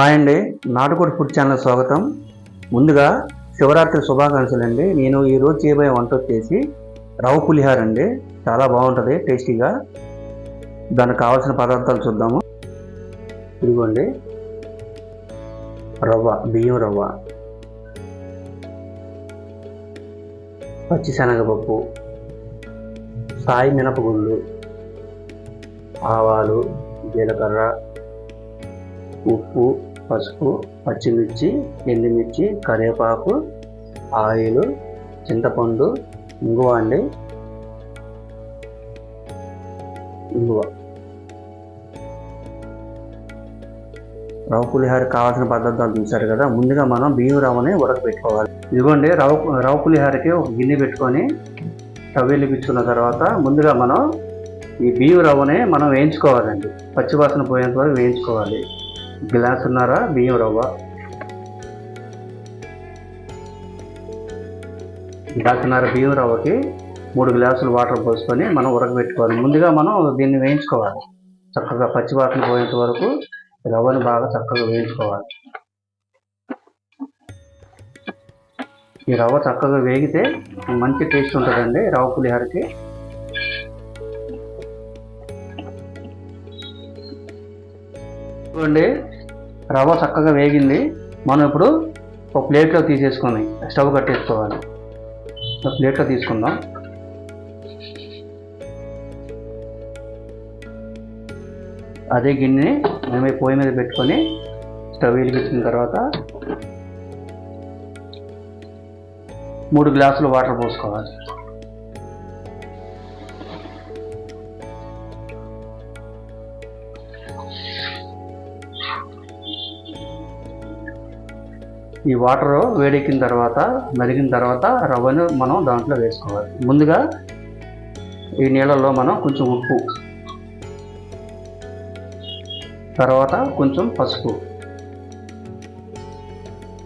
Hi అండి నాటుకోడి food channel స్వాగతం. ముందుగా శివరాత్రి శుభాకాంక్షలు అండి. నేను ఈరోజు చేయబోయే వంట వచ్చేసి రవ్వ పులిహార అండి. చాలా బాగుంటుంది టేస్టీగా. దానికి కావాల్సిన పదార్థాలు చూద్దాము. ఇదిగోండి. రవ్వ బియ్యం రవ్వ. పచ్చిశనగపప్పు. సాయి మినపగుళ్ళు. ఆవాలు జీలకర్ర ఉప్పు. పసుపు పచ్చిమిర్చి ఎండుమిర్చి కరివేపాకు ఆయిల్ చింతపండు ఇంగువ అండి. ఇంగువ. రవ్వ పులిహార కావాల్సిన పదార్థాలు చూశారు కదా ముందుగా మనం బియ్యం రవ్వని ఉడకబెట్టుకోవాలి. ఇదిగోండి రవ్వ రవ్వ పులిహారకి ఒక గిన్నె పెట్టుకొని స్టవ్ పిచ్చుకున్న తర్వాత ముందుగా మనం ఈ బియ్యం రవ్వని మనం వేయించుకోవాలండి. పచ్చివాసన పోయేంత వరకు వేయించుకోవాలి. గ్లాసున్నర బియ్యం రవ్వ. గ్లాసున్నర బియ్యం రవ్వకి? మూడు గ్లాసులు వాటర్ పోసుకొని మనం ఉడకబెట్టుకోవాలి. ముందుగా మనం దీన్ని వేయించుకోవాలి. చక్కగా పచ్చివాసన పోయేంత వరకు రవ్వని బాగా చక్కగా వేయించుకోవాలి. ఈ రవ్వ చక్కగా వేగితే మంచి టేస్ట్ ఉంటుందండి రవ్వ పులిహోరకి. చూడండి రవ్వ చక్కగా వేగింది. మనం ఇప్పుడు ఒక ప్లేట్లో తీసేసుకొని స్టవ్ కట్టేసుకోవాలి. ఒక ప్లేట్లో తీసుకుందాం. అదే గిన్నె మేము పొయ్యి మీద పెట్టుకొని స్టవ్ వెలిగించిన తర్వాత మూడు గ్లాసులు వాటర్ పోసుకోవాలి. ఈ వాటర్ వేడెక్కిన తర్వాత మరిగిన తర్వాత రవ్వను మనం దాంట్లో వేసుకోవాలి. ముందుగా ఈ నీళ్ళల్లో మనం కొంచెం ఉప్పు తర్వాత కొంచెం పసుపు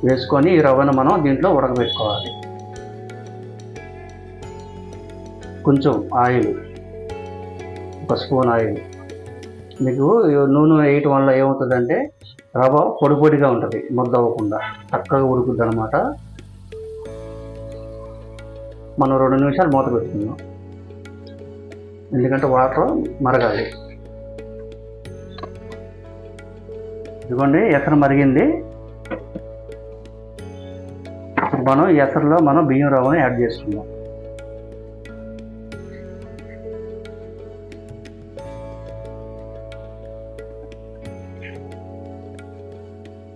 వేసుకొని ఈ రవ్వను మనం దీంట్లో ఉడకబెట్టుకోవాలి. కొంచెం ఆయిల్ ఒక స్పూన్ ఆయిల్. మీకు నూనె వేయటం వల్ల ఏమవుతుందంటే రవ్వ పొడి పొడిగా ఉంటుంది ముద్ద అవ్వకుండా చక్కగా ఉడుకుద్ది అనమాట మనం రెండు నిమిషాలు మూత పెట్టుకుందాం. ఎందుకంటే వాటర్ మరగాలి. ఇదిగోండి ఎసరు మరిగింది. మనం ఎసరులో మనం బియ్యం రవ్వని యాడ్ చేసుకుందాం.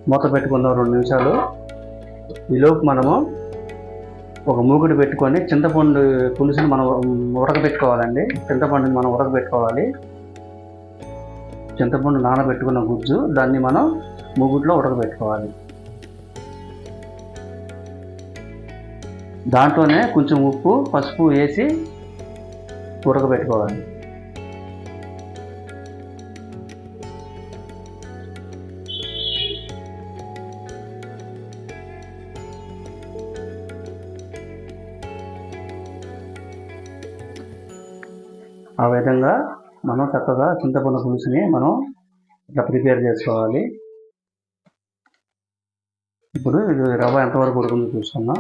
మూత పెట్టుకుందాం రెండు నిమిషాలు. ఈలోపు మనము ఒక మూకుడు పెట్టుకొని చింతపండు పులుసుని మనం ఉడకబెట్టుకోవాలండి. చింతపండుని మనం ఉడకబెట్టుకోవాలి. చింతపండు నానబెట్టుకున్న గుజ్జు దాన్ని మనం మూగుట్లో ఉడకబెట్టుకోవాలి. దాంట్లోనే కొంచెం ఉప్పు పసుపు వేసి ఉడకబెట్టుకోవాలి. ఆ విధంగా మనం చక్కగా చింతపండు పులుసుని మనం ఇట్లా ప్రిపేర్ చేసుకోవాలి. ఇప్పుడు ఇది రవ్వ ఎంతవరకు ఉడుకుందో చూసుకుందాం.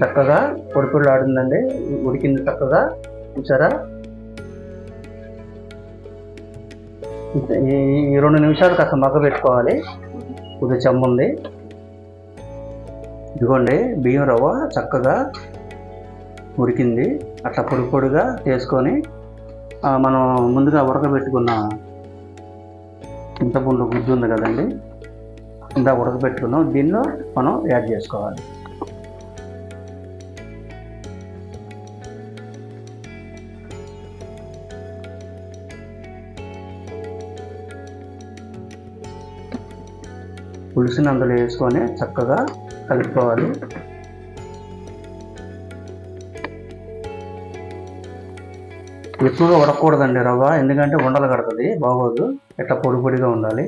చక్కగా పొడి ఉడికింది చక్కగా. చూసారా? ఈ ఈ రెండు నిమిషాలు కాస్త మగ్గ పెట్టుకోవాలి. కొద్దిగా చెమ్ముంది ఇదిగోండి బియ్యం రవ్వ చక్కగా ఉడికింది. అట్లా పొడి పొడిగా చేసుకొని మనం ముందుగా ఉడకబెట్టుకున్న చింతపండు గుజ్జు ఉంది కదండి. ఇందా ఉడకబెట్టుకున్నాం దీనిలో మనం యాడ్ చేసుకోవాలి. పులుసుని అందులో వేసుకొని చక్కగా కలుపుకోవాలి. ఎక్కువగా ఉడకూడదండి రవ్వ ఎందుకంటే ఉండలు కడుతుంది బాగోదు ఇట్లా పొడి పొడిగా ఉండాలి.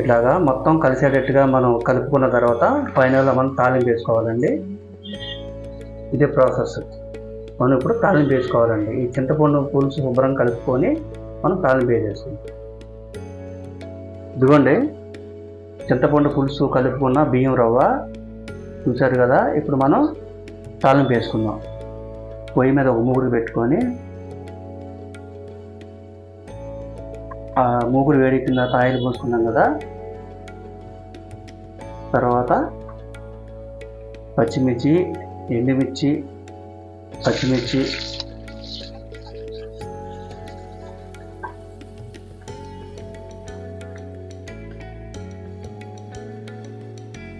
ఇట్లాగా మొత్తం కలిసేటట్టుగా మనం కలుపుకున్న తర్వాత ఫైనల్గా మనం తాలింపు వేసుకోవాలండి. ఇదే ప్రాసెస్. మనం ఇప్పుడు తాలింపు వేసుకోవాలండి. ఈ చింతపండు పులుసు శుభ్రం కలుపుకొని మనం తాలింపు వేసేసుకుంటాం ఇదిగోండి. చింతపండు పులుసు కలుపుకున్న బియ్యం రవ్వ. చూసారు కదా ఇప్పుడు మనం తాలింపు వేసుకుందాం. పొయ్యి మీద ఒక మూగుడు పెట్టుకొని ఆ మూగుడు వేడెక్కిన తర్వాత ఆయిల్ పోసుకున్నాం కదా. తర్వాత పచ్చిమిర్చి ఎండుమిర్చి పచ్చిమిర్చి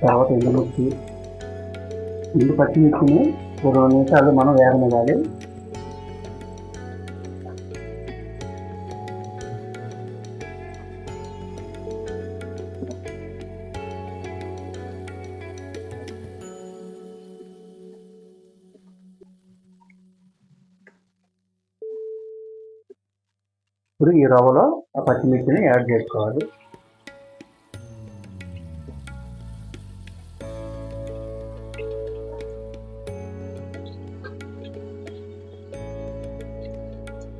తర్వాత ఎండుమిర్చి ఎండు పచ్చిమిర్చిని ఒక రెండు నిమిషాలు మనం వేగనివ్వాలి ఇప్పుడు ఈ రవ్వలో ఆ పచ్చిమిర్చిని యాడ్ చేసుకోవాలి.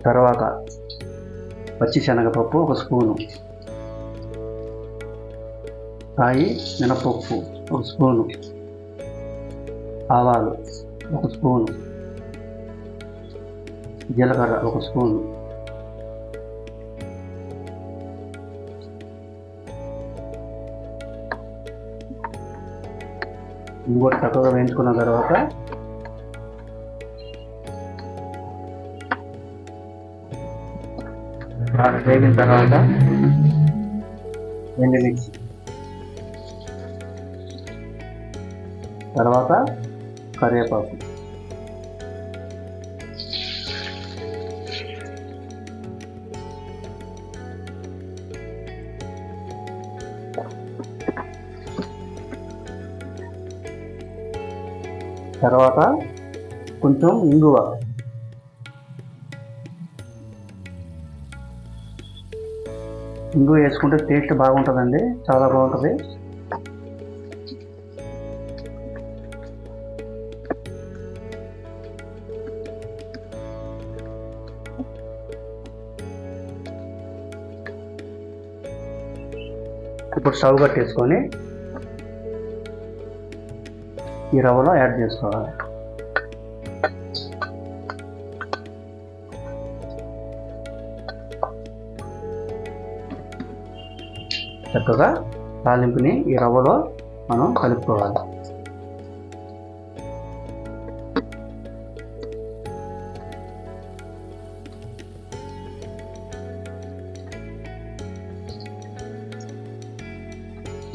తర్వాత పచ్చి శనగపప్పు ఒక స్పూను. కాయి మినపప్పు ఒక స్పూను. ఆవాలు ఒక స్పూను. జీలకర్ర ఒక స్పూను. ఇంకోటి చక్కగా వేయించుకున్న తర్వాత బాగా వేగిన తర్వాత ఎండుమిర్చి తర్వాత కరివేపాకు. తర్వాత కొంచెం ఇంగువ. ఇంగు వేసుకుంటే టేస్ట్ బాగుంటుందండి. చాలా బాగుంటుంది. ఇప్పుడు స్టవ్ కట్టేసుకొని ఈ రవ్వలో యాడ్ చేసుకోవాలి. చక్కగా తాలింపుని ఈ రవ్వలో మనం కలుపుకోవాలి.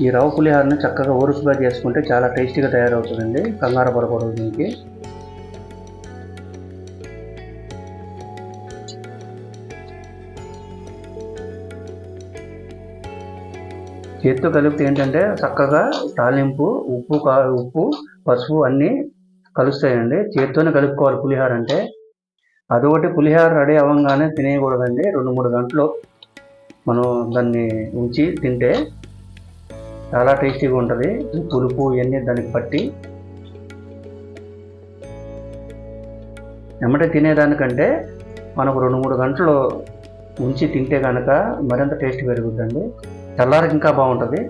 ఈ రవ్వ పులిహారని చక్కగా ఊరుసుగా చేసుకుంటే చాలా టేస్టీగా తయారవుతుందండి. కంగారు పడకూడదు దీనికి. చేతితో కలిపితే ఏంటంటే చక్కగా తాలింపు ఉప్పు కా ఉప్పు పసుపు అన్నీ కలుస్తాయండి. చేతితోనే కలుపుకోవాలి పులిహోర అంటే. అదొకటి పులిహోర రెడీ అవ్వగానే తినేయకూడదండి. రెండు మూడు గంటలు మనం దాన్ని ఉంచి తింటే చాలా టేస్టీగా ఉంటుంది. పులుపు ఇవన్నీ దానికి పట్టి ఎమ్మటే తినేదానికంటే మనకు రెండు మూడు గంటలు ఉంచి తింటే కనుక మరింత టేస్ట్ పెరుగుద్దండి. తెల్లారికి ఇంకా బాగుంటుంది.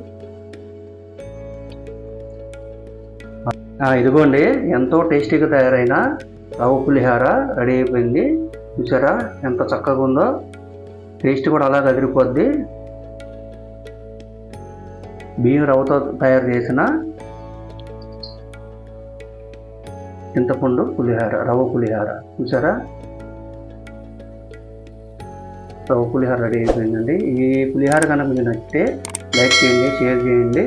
ఇదిగోండి ఎంతో టేస్టీగా తయారైన రవ్వ పులిహార రెడీ అయిపోయింది. చూసారా ఎంత చక్కగా ఉందో. టేస్ట్ కూడా అలా అదిరిపోద్ది. బియ్యం రవ్వతో తయారు చేసిన చింతపండు పులిహార రవ్వ పులిహార. చూసారా? సో పులిహార రెడీ అయిపోయిందండి. ఈ పులిహార కనుక మీకు నచ్చితే లైక్ చేయండి షేర్ చేయండి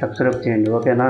సబ్స్క్రైబ్ చేయండి. ఓకేనా?